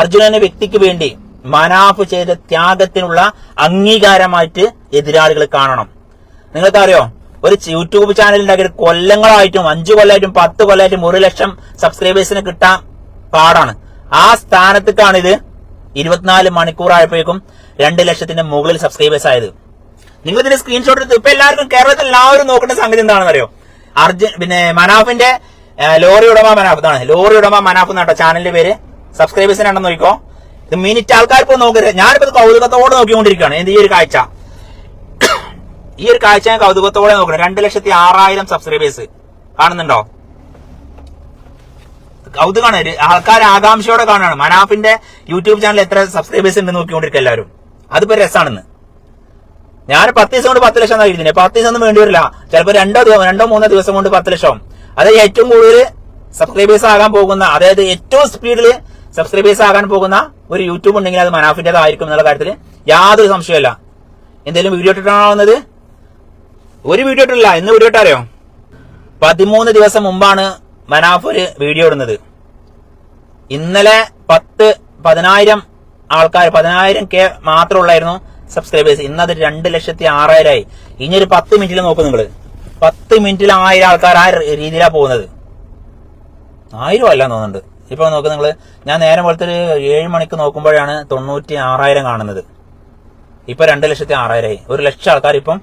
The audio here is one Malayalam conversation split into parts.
അർജുന എന്ന വ്യക്തിക്ക് വേണ്ടി മനാഫ് ചെയ്ത ത്യാഗത്തിനുള്ള അംഗീകാരമായിട്ട് എതിരാളികൾ കാണണം. നിങ്ങൾക്കറിയോ? ഒരു യൂട്യൂബ് ചാനലിന്റെ അകത്ത് കൊല്ലങ്ങളായിട്ടും അഞ്ചു കൊല്ലമായിട്ടും പത്ത് കൊല്ലമായിട്ടും ഒരു ലക്ഷം സബ്സ്ക്രൈബേഴ്സിന് കിട്ടാൻ പാടാണ്. ആ സ്ഥാനത്തേക്കാണ് ഇത് ഇരുപത്തിനാല് മണിക്കൂറായപ്പോഴേക്കും രണ്ട് ലക്ഷത്തിന്റെ മുകളിൽ സബ്സ്ക്രൈബേഴ്സ് ആയത്. നിങ്ങൾ ഇതിന്റെ സ്ക്രീൻഷോട്ട് എടുത്ത് ഇപ്പൊ എല്ലാവർക്കും കേരളത്തിൽ എല്ലാവരും നോക്കേണ്ട സംഗതി എന്താണെന്ന് അറിയോ അർജുൻ പിന്നെ മനാഫിന്റെ ലോറി ഉടമ മനാഫ് ഇതാണ്. ലോറി ഉടമ മനാഫ് എന്നാട്ടോ ചാനലിന്റെ പേര്. സബ്സ്ക്രൈബേഴ്സിന് ഉണ്ടെന്ന് നോക്കിക്കോ. ഇത് മിനിറ്റ് ആൾക്കാർ ഇപ്പോൾ നോക്കരുത്. ഞാനിപ്പോ ഇത് കൗതുകത്തോടെ നോക്കിക്കൊണ്ടിരിക്കുകയാണ്. എന്ത് ഈ ഒരു കാഴ്ച? ഈ ഒരു കാഴ്ച ഞാൻ കൗതുകത്തോടെ നോക്കണം. രണ്ട് ലക്ഷത്തി ആറായിരം സബ്സ്ക്രൈബേഴ്സ് കാണുന്നുണ്ടോ? കൗതുകമാണ് ആൾക്കാർ ആകാംക്ഷയോടെ കാണുകയാണ്. മനാഫിന്റെ യൂട്യൂബ് ചാനൽ എത്ര സബ്സ്ക്രൈബേഴ്സ് ഉണ്ട് നോക്കിക്കൊണ്ടിരിക്കുക എല്ലാവരും. അതിപ്പോ രസമാണെന്ന് ഞാൻ പത്ത് ദിവസം കൊണ്ട് പത്ത് ലക്ഷം എന്നാണ് എഴുതിനെ പത്ത് ദിവസം ഒന്നും വേണ്ടി വരില്ല. ചിലപ്പോൾ രണ്ടോ ദിവസം രണ്ടോ മൂന്നോ ദിവസം കൊണ്ട് പത്ത് ലക്ഷം. അതായത് ഏറ്റവും കൂടുതൽ സബ്സ്ക്രൈബേഴ്സ് ആകാൻ പോകുന്ന അതായത് ഏറ്റവും സ്പീഡിൽ സബ്സ്ക്രൈബേഴ്സ് ആകാൻ പോകുന്ന ഒരു യൂട്യൂബ് ഉണ്ടെങ്കിൽ അത് മനാഫിന്റെതായിരിക്കും എന്നുള്ള കാര്യത്തിൽ യാതൊരു സംശയമല്ല എന്തെങ്കിലും വീഡിയോ ഇട്ടിട്ടാണോ വന്നത് ഒരു വീഡിയോ ഇട്ടില്ല ഇന്ന് വീഡിയോ ഇട്ടാരോ പതിമൂന്ന് ദിവസം മുമ്പാണ് മനാഫ് ഒരു വീഡിയോ ഇടുന്നത്. ഇന്നലെ പത്ത് പതിനായിരം ആൾക്കാർ പതിനായിരം കെ മാത്രമുള്ളായിരുന്നു സബ്സ്ക്രൈബേഴ്സ് ഇന്നത് രണ്ട് ലക്ഷത്തി ആറായിരമായി ഇനി ഒരു പത്ത് മിനിറ്റിൽ നോക്കും നിങ്ങൾ പത്ത് മിനിറ്റിൽ ആയിരം ആൾക്കാർ ആ രീതിയിലാണ് പോകുന്നത്. ആയിരം അല്ല തോന്നുന്നുണ്ട്. ഇപ്പൊ നോക്ക് നിങ്ങൾ ഞാൻ നേരെ പോലത്തെ ഒരു ഏഴ് മണിക്ക് നോക്കുമ്പോഴാണ് തൊണ്ണൂറ്റി ആറായിരം കാണുന്നത്. ഇപ്പൊ രണ്ട് ലക്ഷത്തി ആറായിരമായി ഒരു ലക്ഷം ആൾക്കാർ ഇപ്പം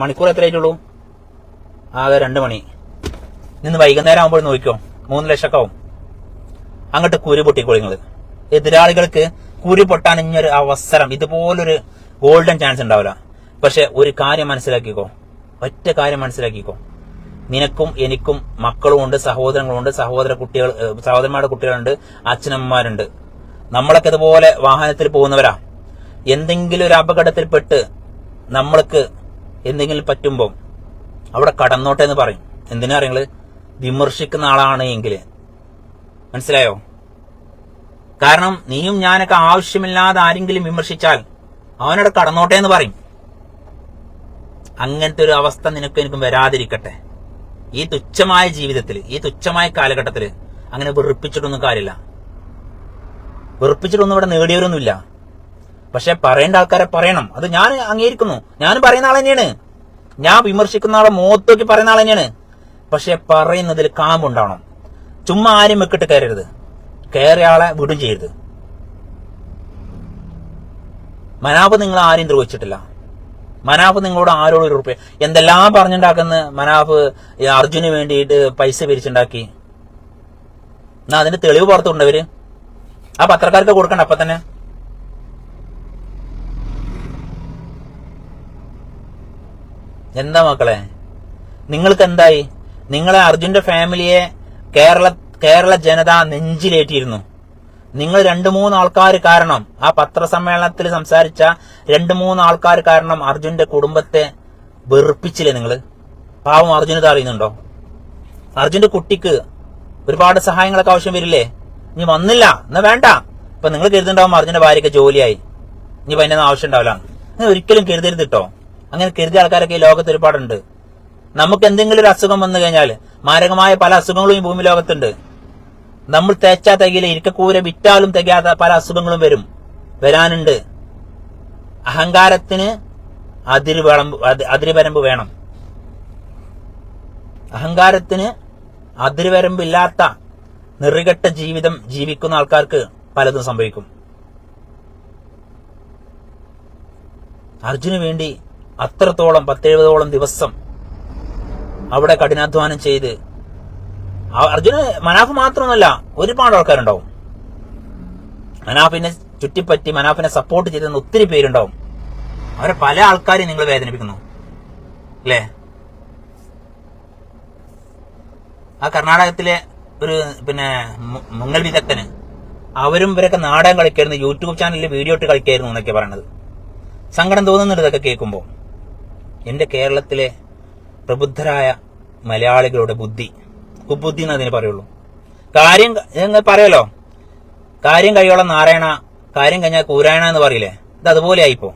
മണിക്കൂർ എത്രയായിട്ടുള്ളൂ? ആകെ രണ്ട് മണി. ഇന്ന് വൈകുന്നേരം ആകുമ്പോൾ നോക്കിക്കോ. മൂന്ന് ലക്ഷമൊക്കെ ആവും. അങ്ങോട്ട് കുരു പൊട്ടിക്കോളി നിങ്ങൾ എതിരാളികൾക്ക് കുരു പൊട്ടാൻ ഇനിയൊരു അവസരം ഇതുപോലൊരു ഗോൾഡൻ ചാൻസ് ഉണ്ടാവില്ല. പക്ഷെ ഒരു കാര്യം മനസ്സിലാക്കിക്കോ. ഒറ്റ കാര്യം മനസ്സിലാക്കിക്കോ. നിനക്കും എനിക്കും മക്കളുമുണ്ട് സഹോദരങ്ങളുണ്ട് സഹോദര കുട്ടികൾ സഹോദരന്മാരുടെ കുട്ടികളുണ്ട് അച്ഛനമ്മമാരുണ്ട്. നമ്മളൊക്കെ ഇതുപോലെ വാഹനത്തിൽ പോകുന്നവരാ. എന്തെങ്കിലും ഒരു അപകടത്തിൽപ്പെട്ട് നമ്മൾക്ക് എന്തെങ്കിലും പറ്റുമ്പോൾ അവിടെ കടന്നോട്ടെ എന്ന് പറയും. എന്തിനാ അറിയങ്ങൾ വിമർശിക്കുന്ന ആളാണ് എങ്കിൽ മനസ്സിലായോ? കാരണം നീയും ഞാനൊക്കെ ആവശ്യമില്ലാതെ ആരെങ്കിലും വിമർശിച്ചാൽ അവനോട് കടന്നോട്ടെ എന്ന് പറയും. അങ്ങനത്തെ ഒരു അവസ്ഥ നിനക്ക് എനിക്കും വരാതിരിക്കട്ടെ. ഈ തുച്ഛമായ ജീവിതത്തിൽ ഈ തുച്ഛമായ കാലഘട്ടത്തിൽ അങ്ങനെ വെറുപ്പിച്ചിട്ടൊന്നും കാര്യമില്ല. വെറുപ്പിച്ചിട്ടൊന്നും ഇവിടെ നേടിയവരൊന്നുമില്ല. പക്ഷെ പറയേണ്ട ആൾക്കാരെ പറയണം. അത് ഞാൻ അംഗീകരിക്കുന്നു. ഞാൻ പറയുന്ന ആൾ തന്നെയാണ്. ഞാൻ വിമർശിക്കുന്ന ആളെ മുഖത്തോക്കി പറയുന്ന ആൾ തന്നെയാണ്. പക്ഷെ പറയുന്നതിൽ കാമ്പുണ്ടാവണം. ചുമ്മാ ആരും വെക്കിട്ട് കയറരുത്. കയറിയ ആളെ വിടും ചെയ്യരുത്. മനാപ് നിങ്ങൾ ആരും ദ്രോഹിച്ചിട്ടില്ല. മനാഫ് നിങ്ങളോട് ആരോട് ഒരു റുപ്യ എന്തെല്ലാം പറഞ്ഞുണ്ടാക്കുന്ന മനാഫ്? അർജുന് വേണ്ടിയിട്ട് പൈസ പിരിച്ചുണ്ടാക്കി. എന്നാ അതിന്റെ തെളിവ് പുറത്തുണ്ടവര് ആ പത്രക്കാർക്ക് കൊടുക്കണ്ട അപ്പൊ തന്നെ. എന്താ മക്കളെ? നിങ്ങൾക്ക് എന്തായി? നിങ്ങളെ അർജുന്റെ ഫാമിലിയെ കേരള കേരള ജനത നെഞ്ചിലേറ്റിയിരുന്നു. നിങ്ങൾ രണ്ട് മൂന്ന് ആൾക്കാർ കാരണം ആ പത്രസമ്മേളനത്തിൽ സംസാരിച്ച രണ്ട് മൂന്ന് ആൾക്കാർ കാരണം അർജുന്റെ കുടുംബത്തെ വെറുപ്പിച്ചില്ലേ നിങ്ങൾ പാവം അർജുന അറിയുന്നുണ്ടോ? അർജുന്റെ കുട്ടിക്ക് ഒരുപാട് സഹായങ്ങളൊക്കെ ആവശ്യം വരില്ലേ? നീ വന്നില്ല എന്നാ വേണ്ട. ഇപ്പൊ നിങ്ങൾ കരുതുണ്ടാവും അർജുന്റെ ഭാര്യയ്ക്ക് ജോലിയായി. ഇനി അതിന്റെ ഒന്നും ആവശ്യം ഉണ്ടാവില്ല അങ്ങനെ ഒരിക്കലും കരുതരുത് കേട്ടോ അങ്ങനെ കരുതിയ ആൾക്കാരൊക്കെ ഈ ലോകത്ത് ഒരുപാടുണ്ട്. നമുക്ക് എന്തെങ്കിലും ഒരു അസുഖം വന്നു കഴിഞ്ഞാൽ മാരകമായ പല അസുഖങ്ങളും ഈ ഭൂമി ലോകത്തുണ്ട്. നമ്മൾ തേച്ചാ തികയില്ല ഇരിക്കക്കൂര വിറ്റാലും തികയാത്ത പല അസുഖങ്ങളും വരും. വരാനുണ്ട്. അഹങ്കാരത്തിന് അതിര് വിളമ്പ് അത് അതിരുവരമ്പ് വേണം. അഹങ്കാരത്തിന് അതിരുവരമ്പില്ലാത്ത നിറികെട്ട ജീവിതം ജീവിക്കുന്ന ആൾക്കാർക്ക് പലതും സംഭവിക്കും. അർജുന് വേണ്ടി അത്രത്തോളം പത്തെഴുപതോളം ദിവസം അവിടെ കഠിനാധ്വാനം ചെയ്ത് അർജുന് മനാഫ് മാത്രമൊന്നുമല്ല ഒരുപാട് ആൾക്കാരുണ്ടാവും. മനാഫിനെ ചുറ്റിപ്പറ്റി മനാഫിനെ സപ്പോർട്ട് ചെയ്തെന്ന് ഒത്തിരി പേരുണ്ടാവും. അവരെ പല ആൾക്കാരെയും നിങ്ങൾ വേദനിപ്പിക്കുന്നു. അല്ലേ? ആ കർണാടകത്തിലെ ഒരു പിന്നെ മുങ്ങൽ വിദഗ്ധന് അവരും ഇവരൊക്കെ നാടകം കളിക്കായിരുന്നു യൂട്യൂബ് ചാനലിൽ വീഡിയോ ഇട്ട് കളിക്കായിരുന്നു എന്നൊക്കെ പറയണത്. സങ്കടം തോന്നുന്നുണ്ട് ഇതൊക്കെ കേൾക്കുമ്പോൾ എന്റെ കേരളത്തിലെ പ്രബുദ്ധരായ മലയാളികളുടെ ബുദ്ധി. കുബുദ്ധി എന്ന് അതിന് പറയുള്ളൂ. കാര്യം നിങ്ങൾ പറയല്ലോ. കാര്യം കഴിയോളം നാരായണ കാര്യം കഴിഞ്ഞാൽ കൂരായണ എന്ന് പറയില്ലേ? ഇത് അതുപോലെ ആയിപ്പോ.